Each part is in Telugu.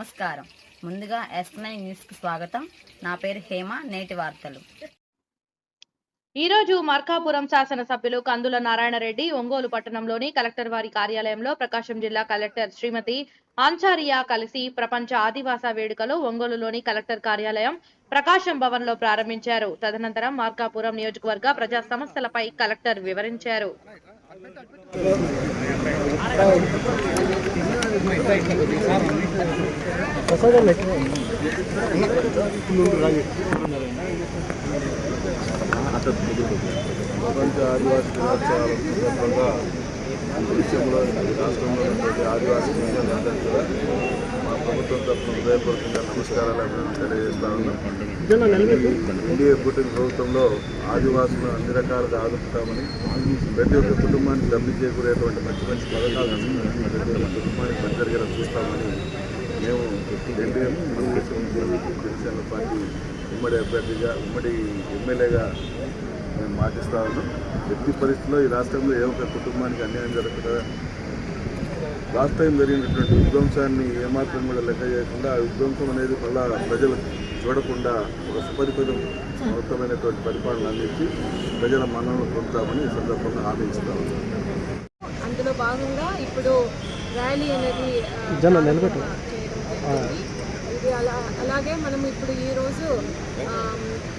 నమస్కారం. ముందుగా ఎస్ నైన్ న్యూస్కి స్వాగతం. నా పేరు హేమ నేటి వార్తలు. ఈరోజు మార్కాపురం శాసనసభ్యులు కందుల నారాయణరెడ్డి ఒంగోలు పట్టణంలోని కలెక్టర్ వారి కార్యాలయంలో ప్రకాశం జిల్లా కలెక్టర్ శ్రీమతి ఆంచారియా కలిసి ప్రపంచ ఆదివాస వేడుకలు ఒంగోలులోని కలెక్టర్ కార్యాలయం ప్రకాశం భవన్లో ప్రారంభించారు. తదనంతరం మార్కాపురం నియోజకవర్గ ప్రజా సమస్యలపై కలెక్టర్ వివరించారు. ప్రపంచ ఆదివాసీ దినోత్సవాల సందర్భంగా దేశంలో రాష్ట్రంలో ఉన్నటువంటి ఆదివాసీ ప్రజలందరికీ కూడా తరఫున హృదయపూర్వకంగా నమస్కారాలు అభినందనలు తెలియజేస్తా ఉన్నాం. ఎన్డీఏ పుట్టిన ప్రభుత్వంలో ఆదివాసులను అన్ని రకాలుగా ఆదుకుంటామని ప్రతి ఒక్క కుటుంబానికి లబ్ధి చేకూరేటువంటి మంచి మంచి పథకాలు ప్రతి ఒక్క కుటుంబానికి మంచి జరిగేలా చూస్తామని మేము ఎన్డీఏ జనసేన పార్టీ ఉమ్మడి అభ్యర్థిగా ఉమ్మడి ఎమ్మెల్యేగా మేము మాటిస్తా ఉన్నాం. ఎట్టి పరిస్థితుల్లో ఈ రాష్ట్రంలో ఏ ఒక్క కుటుంబానికి అన్యాయం జరగకుండా లాస్ట్ టైం జరిగినటువంటి విధ్వంసాన్ని ఏమాత్రం కూడా లెక్క చేయకుండా ఆ విధ్వంసం అనేది మళ్ళా ప్రజలు చూడకుండా ఒక సుపరిపదం మొత్తమైనటువంటి పరిపాలన అందించి ప్రజల మన్ననలు పొందుతామని ఈ సందర్భంగా హామీ అందులో భాగంగా ఇప్పుడు ర్యాలీ అనేది. ఇది అలా అలాగే మనం ఇప్పుడు ఈరోజు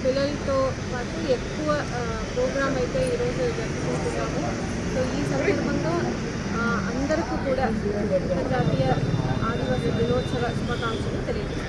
పిల్లలతో పాటు ఎక్కువ ప్రోగ్రామ్ అయితే ఈరోజు జరుపుకుంటున్నాము. సో ఈ సందర్భంగా జాతీయ ఆదివాసీ దినోత్సవ శుభాకాంక్షలు తెలియజేస్తాను.